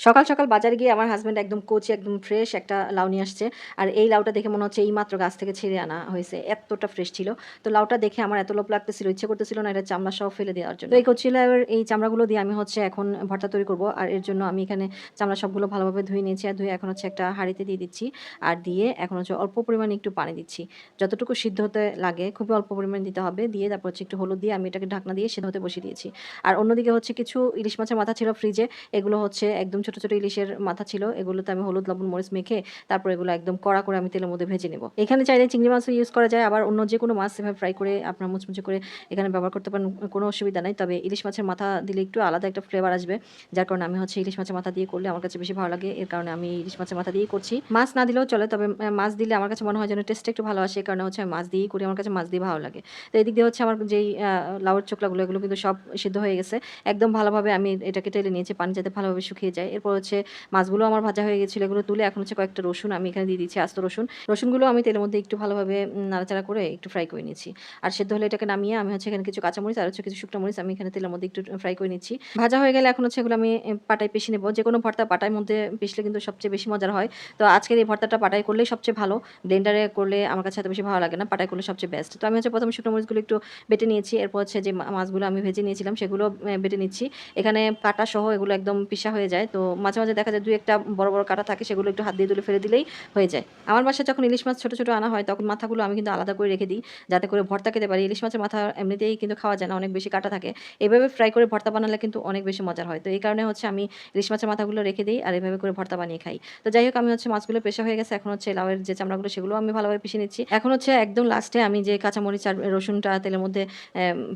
সকাল সকাল বাজারে গিয়ে আমার হাজব্যান্ড একদম কচি, একদম ফ্রেশ একটা লাউ নিয়ে আসছে। আর এই লাউটা দেখে মনে হচ্ছে এই মাত্র গাছ থেকে ছিঁড়ে আনা হয়েছে। এতটা ফ্রেশ ছিল। তো লাউটা দেখে আমার এত লোভ লাগতেছিল, ইচ্ছে করতেছিল না এটা চামড়া সহ ফেলে দেওয়ার জন্য। এই কচি লাউয়ের এই চামড়াগুলো দিয়ে আমি হচ্ছে এখন ভর্তা তৈরি করব। আর এর জন্য আমি এখানে চামড়া সবগুলো ভালোভাবে ধুয়ে নিয়েছি আর ধুয়ে এখন হচ্ছে একটা হাঁড়িতে দিয়ে দিচ্ছি। আর দিয়ে এখন হচ্ছে অল্প পরিমাণে একটু পানি দিচ্ছি। যতটুকু সিদ্ধ হতে লাগে, খুবই অল্প পরিমাণে দিতে হবে। দিয়ে তারপর হচ্ছে একটু হলুদ দিয়ে আমি এটাকে ঢাকনা দিয়ে সিদ্ধ হতে বসিয়ে দিয়েছি। আর অন্যদিকে হচ্ছে কিছু ইলিশ মাছের মাথা ছিল ফ্রিজে এগুলো হচ্ছে একদম ছোট ছোট ইলিশের মাথা ছিল এগুলোতে আমি হলুদ লবণ মরিচ মেখে তারপর এগুলো একদম কড়া করে আমি তেলের মধ্যে ভেজে নেব। এখানে চাইলে চিংড়ি মাছও ইউজ করা যায় আবার অন্য যে কোনো মাছ এভাবে ফ্রাই করে আপনার মুচমুচে করে এখানে ব্যবহার করতে পারেন কোনো অসুবিধা নাই। তবে ইলিশ মাছের মাথা দিলে একটু আলাদা একটা ফ্লেভার আসবে যার কারণে আমি হচ্ছে ইলিশ মাছের মাথা দিয়ে করলে আমার কাছে বেশি ভালো লাগে এর কারণে আমি ইলিশ মাছের মাথা দিয়েই করছি। মাছ না দিলেও চলে তবে মাছ দিলে আমার কাছে মনে হয় যেন টেস্টটা একটু ভালো আসে কারণে হচ্ছে মাছ দিয়েই করি আমার কাছে মাছ দিয়ে ভালো লাগে। তো এদিক দিয়ে হচ্ছে আমার যেই আহ, লাউয়ের চোখলাগুলো এগুলো কিন্তু সব সিদ্ধ হয়ে গেছে। একদম ভালোভাবে আমি এটাকে টেলে নিয়েছি পানি যাতে ভালোভাবে শুকিয়ে যায়। এরপর হচ্ছে মাছগুলো আমার ভাজা হয়ে গেছিল, এগুলো তুলে এখন হচ্ছে কয়েকটা রসুন আমি এখানে দিয়ে দিচ্ছি আস্ত রসুন। রসুনগুলো আমি তেলের মধ্যে একটু ভালোভাবে নাড়াচাড়া করে একটু ফ্রাই করে নিচ্ছি। আর সেদ্ধ হলে এটাকে নামিয়ে আমি হচ্ছে এখানে কিছু কাঁচামরিচ আর হচ্ছে কিছু শুকনো মরিচ আমি এখানে তেলের মধ্যে একটু ফ্রাই করে নিচ্ছি। ভাজা হয়ে গেলে এখন হচ্ছে এগুলো আমি পাটায় পেশি নেব। যে কোনো ভর্তা পাটার মধ্যে পিষলে কিন্তু সবচেয়ে বেশি মজার হয়। তো আজকের এই ভর্তাটা পাটায় করলেই সবচেয়ে ভালো। ব্লেন্ডারে করলে আমার কাছে এত বেশি ভালো লাগে না, পাটায় করলে সবচেয়ে বেস্ট তো আমি হচ্ছে প্রথমে শুকনো মরিচগুলো একটু বেটে নিয়েছি, এরপর হচ্ছে যে মাছগুলো আমি ভেজে নিয়েছিলাম সেগুলো বেটে নিচ্ছি। এখানে কাটা সহ এগুলো একদম পিসা হয়ে যায়, তো মাঝে মাঝে দেখা যায় দুই একটা বড় বড় কাটা থাকে, সেগুলো একটু হাত দিয়ে তুলে ফেলে দিলেই হয়ে যায়। আমার বাসায় যখন ইলিশ মাছ ছোটো ছোটো আনা হয়, তখন মাথাগুলো আমি কিন্তু আলাদা করে রেখে দিই, যাতে করে ভর্তা খেতে পারি। ইলিশ মাছের মাথা এমনিতেই কিন্তু খাওয়া যায় না, অনেক বেশি কাটা থাকে। এভাবে ফ্রাই করে ভর্তা বানালে কিন্তু অনেক বেশি মজার হয়। তো এই কারণে হচ্ছে আমি ইলিশ মাছের মাথাগুলো রেখে দিই আর এভাবে করে ভর্তা বানিয়ে খাই। তো যাই হোক, আমি হচ্ছে মাছগুলো পেশা হয়ে গেছে। এখন হচ্ছে লাউয়ের যে চামড়াগুলো, সেগুলো আমি ভালোভাবে পিষে নিচ্ছি। এখন হচ্ছে একদম লাস্টে আমি যে কাঁচামরিচ আর রসুনটা তেলের মধ্যে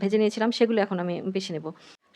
ভেজে নিয়েছিলাম, সেগুলো এখন আমি পিষে নেব।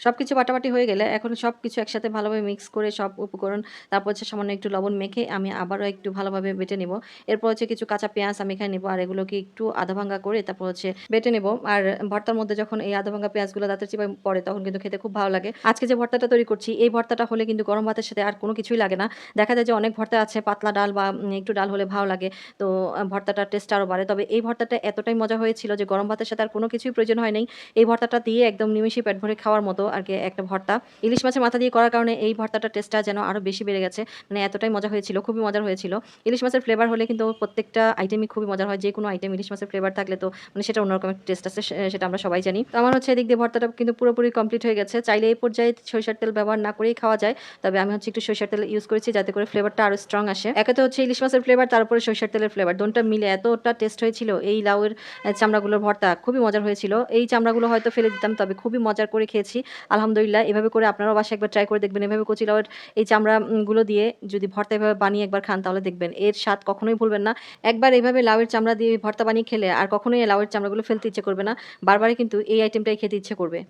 সব কিছু বাটাবাটি হয়ে গেলে এখন সব কিছু একসাথে ভালোভাবে মিক্স করে সব উপকরণ তারপর হচ্ছে সামান্য একটু লবণ মেখে আমি আবারও একটু ভালোভাবে বেটে নেব। এরপর হচ্ছে কিছু কাঁচা পেঁয়াজ আমি এখানে নেব আর এগুলোকে একটু আধা ভাঙ্গা করে তারপর হচ্ছে বেটে নেব। আর ভর্তার মধ্যে যখন এই আধা ভাঙ্গা পেঁয়াজগুলো দাঁতের চিপায় পড়ে তখন কিন্তু খেতে খুব ভালো লাগে। আজকে যে ভর্তাটা তৈরি করছি এই ভর্তাটা হলে কিন্তু গরম ভাতের সাথে আর কোনো কিছুই লাগে না। দেখা যায় যে অনেক ভর্তা আছে পাতলা ডাল বা একটু ডাল হলে ভালো লাগে তো আহ, ভর্তাটার টেস্ট আরও বাড়ে। তবে এই ভর্তাটা এতটাই মজা হয়েছিল যে গরম ভাতের সাথে আর কোনো কিছুই প্রয়োজন হয় নাই। এই ভর্তাটা দিয়ে একদম নিমিষে পেট ভরে খাওয়ার মতো আর কি একটা ভর্তা। ইলিশ মাছের মাথা দিয়ে করার কারণে এই ভর্তাটা টেস্টটা যেন আরও বেশি বেড়ে গেছে। মানে এতটাই মজা হয়েছিল, খুবই মজার হয়েছিল। ইলিশ মাছের ফ্লেভার হলে কিন্তু প্রত্যেকটা আইটেমই খুবই মজার হয়। যে কোনো আইটেম ইলিশ মাছের ফ্লেভার থাকলে তো মানে সেটা অন্যরকম একটা টেস্ট আছে সেটা আমরা সবাই জানি। তো আমার হচ্ছে এদিক দিয়ে ভর্তাটা কিন্তু পুরোপুরি কমপ্লিট হয়ে গেছে। চাইলে এই পর্যায়ে সরিষার তেল ব্যবহার না করেই খাওয়া যায়। তবে আমি হচ্ছে একটু সরিষার তেল ইউজ করেছি যাতে করে ফ্লেভারটা আরও স্ট্রং আসে। একে তো হচ্ছে ইলিশ মাছের ফ্লেভার তারপরে সরিষার তেলের ফ্লেভার দোনটা মিলে এতটা টেস্ট হয়েছিল। এই লাউয়ের চামড়াগুলোর ভর্তা খুবই মজার হয়েছিল। এই চামড়াগুলো হয়তো ফেলে দিতাম, তবে খুবই মজার করে খেয়েছি। আলহামদুলিল্লাহ, এভাবে করে আপনারাও বাসায় একবার ট্রাই করে দেখবেন। এভাবে কচি লাউয়ের এই চামড়াগুলো দিয়ে যদি ভর্তা এভাবে বানিয়ে একবার খান, তাহলে দেখবেন এর স্বাদ কখনোই ভুলবেন না। একবার এভাবে লাউয়ের চামড়া দিয়ে ভর্তা বানিয়ে খেলে আর কখনোই লাউয়ের চামড়াগুলো ফেলতে ইচ্ছে করবে না। বারবারই কিন্তু এই আইটেমটাই খেতে ইচ্ছে করবে।